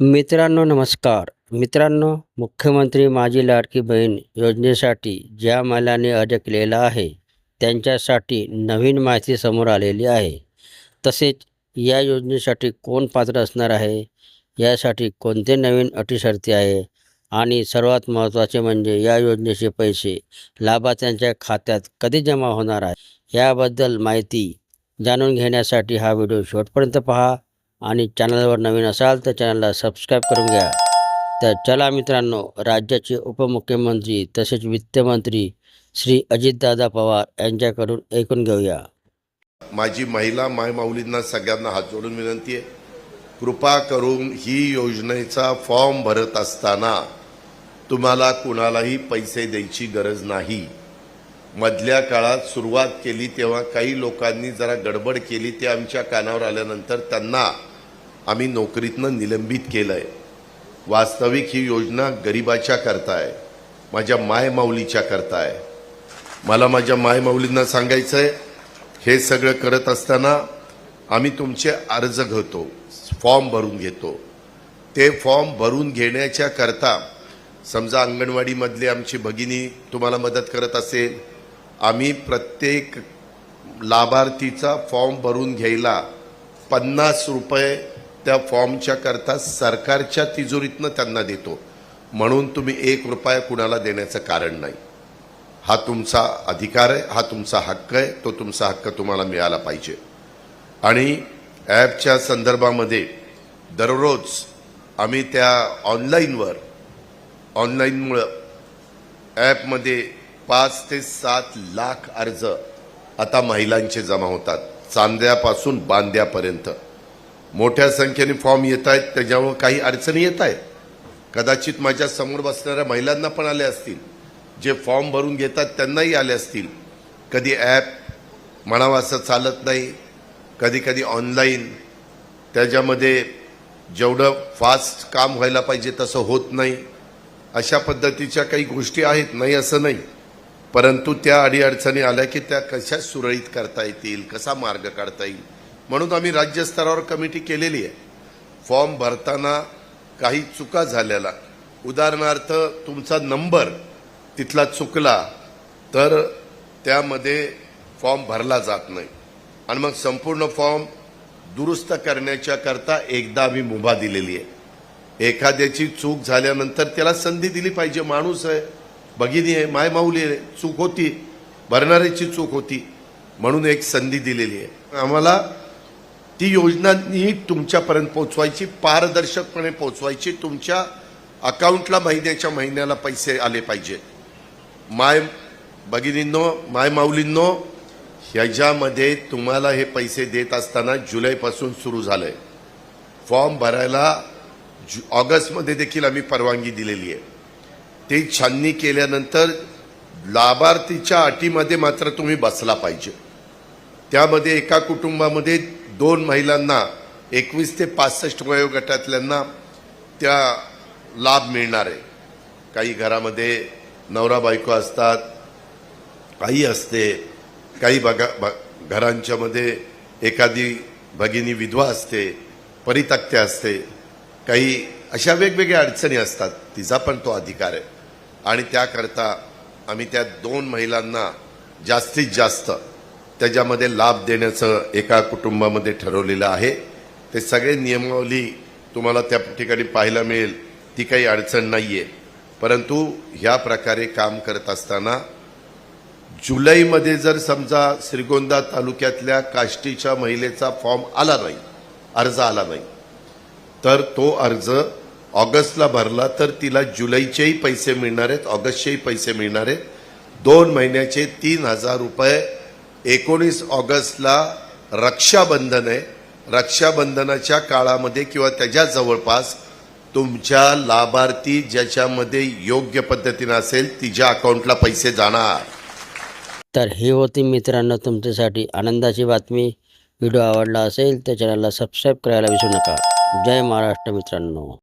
मित्रांनो नमस्कार. मित्रांनो मुख्यमंत्री माझी लाडकी बहीण योजनेसाठी ज्या महिलांनी अर्ज केलेला आहे त्यांच्यासाठी नवीन माहिती समोर आलेली आहे. तसेच या योजनेसाठी कोण पात्र असणार आहे यासाठी कोणते नवीन अटी शर्ती आहे आणि सर्वात महत्त्वाचे म्हणजे या योजनेचे पैसे लाभार्थ्यांच्या खात्यात कधी जमा होणार आहे याबद्दल माहिती जाणून घेण्यासाठी हा व्हिडिओ शेवटपर्यंत पहा. आणि चॅनलवर नवीन असाल तर चॅनलला सबस्क्राईब करून घ्या. तर चला मित्रांनो राज्याचे उपमुख्यमंत्री तसेच वित्तमंत्री श्री अजितदादा पवार यांच्याकडून ऐकून घेऊया. माझी महिला मायमाऊलींना सगळ्यांना हात जोडून विनंती आहे. कृपा करून ही योजनेचा फॉर्म भरत असताना तुम्हाला कुणालाही पैसे द्यायची गरज नाही. मधल्या काळात सुरुवात केली तेव्हा काही लोकांनी जरा गडबड केली ते आमच्या कानावर आल्यानंतर त्यांना आम्ही नोकरीतनं निलंबित केलं आहे वास्तविक ही योजना गरिबाच्या करता आहे माझ्या मायमाऊलीच्या करता आहे मला माझ्या मायमाऊलींना सांगायचं आहे हे सगळं करत असताना आम्ही तुमचे अर्ज घेतो फॉर्म भरून घेतो. ते फॉर्म भरून घेण्याच्या करता समजा अंगणवाडीमधली आमची भगिनी तुम्हाला मदत करत असेल आम्ही प्रत्येक लाभार्थीचा फॉर्म भरून घ्यायला पन्नास रुपये त्या फॉर्मच्या करता सरकारच्या तिजोरीतनं त्यांना देतो. म्हणून तुम्ही एक रुपया कुणाला देण्याचं कारण नाही. हा तुमचा अधिकार आहे हा तुमचा हक्क आहे तो तुमचा हक्क तुम्हाला मिळाला पाहिजे. आणि ॲपच्या संदर्भामध्ये दररोज आम्ही त्या ऑनलाईनवर ऑनलाईनमुळं ॲपमध्ये पाच ते सात लाख अर्ज आता महिलांचे जमा होतात चांद्यापासून बांद्यापर्यंत. मोठ्या संख्येने फॉर्म येत आहेत त्याच्यामुळे काही अडचणी येत आहेत. कदाचित माझ्यासमोर बसणाऱ्या महिलांना पण आले असतील. जे फॉर्म भरून घेतात त्यांनाही आले असतील. कधी ॲप म्हणावं असं चालत नाही कधी कधी ऑनलाईन. त्याच्यामध्ये जेवढं फास्ट काम व्हायला पाहिजे तसं होत नाही. अशा पद्धतीच्या काही गोष्टी आहेत नाही असं नाही. परंतु त्या अडीअडचणी आल्या की त्या कशा सुरळीत करता येतील कसा मार्ग काढता येईल? म्हणून आम्ही राज्यस्तरावर कमिटी केलेली आहे. फॉर्म भरताना काही चुका झालेला उदाहरणार्थ तुमचा नंबर तिथला चुकला तर त्यामध्ये फॉर्म भरला जात नाही. आणि मग संपूर्ण फॉर्म दुरुस्त करण्याच्याकरता एकदा आम्ही मुभा दिलेली आहे. एखाद्याची चूक झाल्यानंतर त्याला संधी दिली पाहिजे. माणूस आहे भगिनी आहे मायमाऊली आहे चूक होती भरणाऱ्याची चूक होती म्हणून एक संधी दिलेली आहे. आम्हाला ती योजना नीट तुमच्यापर्यंत पोचवायची पारदर्शकपणे पोचवायची तुमच्या अकाउंटला महिन्याच्या महिन्याला पैसे आले पाहिजे. माय भगिनींनो माय माऊलींनो ह्याच्यामध्ये तुम्हाला हे पैसे देत असताना जुलैपासून सुरू झालंय. फॉर्म भरायला जु ऑगस्टमध्ये देखील आम्ही परवानगी दिलेली आहे. ते छाननी केल्यानंतर लाभार्थीच्या अटीमध्ये मात्र तुम्ही बसला पाहिजे. त्यामध्ये एका कुटुंबामध्ये दोन महिलांना एकवीस ते पासष्ट वयोगटातल्यांना त्या लाभ मिळणार आहे. काही घरामध्ये नवरा बायको असतात आई असते काही बघा ब- घरांच्यामध्ये एखादी भगिनी विधवा असते परितक्त्या असते काही अशा वेगवेगळ्या अडचणी असतात तिचा पण तो अधिकार आहे. आणि त्याकरता आम्ही त्या दोन महिलांना जास्तीत जास्त त्याच्यामध्ये लाभ देण्याचं एका कुटुंबामध्ये ठरवलेलं आहे. ते सगळे नियमावली तुम्हाला त्या ठिकाणी पाहायला मिळेल. ती काही अडचण नाही आहे परंतु ह्या प्रकारे काम करत असताना जुलैमध्ये जर समजा श्रीगोंदा तालुक्यातल्या काष्टीच्या महिलेचा फॉर्म आला नाही अर्ज आला नाही तर तो अर्ज ऑगस्टला भरला तर तिला जुलैचेही पैसे मिळणार आहेत ऑगस्टचेही पैसे मिळणार आहेत. दोन महिन्याचे तीन हजार रुपये एकोणीस ऑगस्टला रक्षाबंधन आहे. रक्षाबंधनाच्या काळामध्ये किंवा त्याच्या जवळपास तुमच्या लाभार्थी ज्याच्यामध्ये योग्य पद्धतीनं असेल तिच्या अकाउंटला पैसे जाणार. तर ही होती मित्रांनो तुमच्यासाठी आनंदाची बातमी. व्हिडिओ आवडला असेल तर चॅनलला सबस्क्राईब करायला विसरू नका. जय महाराष्ट्र मित्रांनो.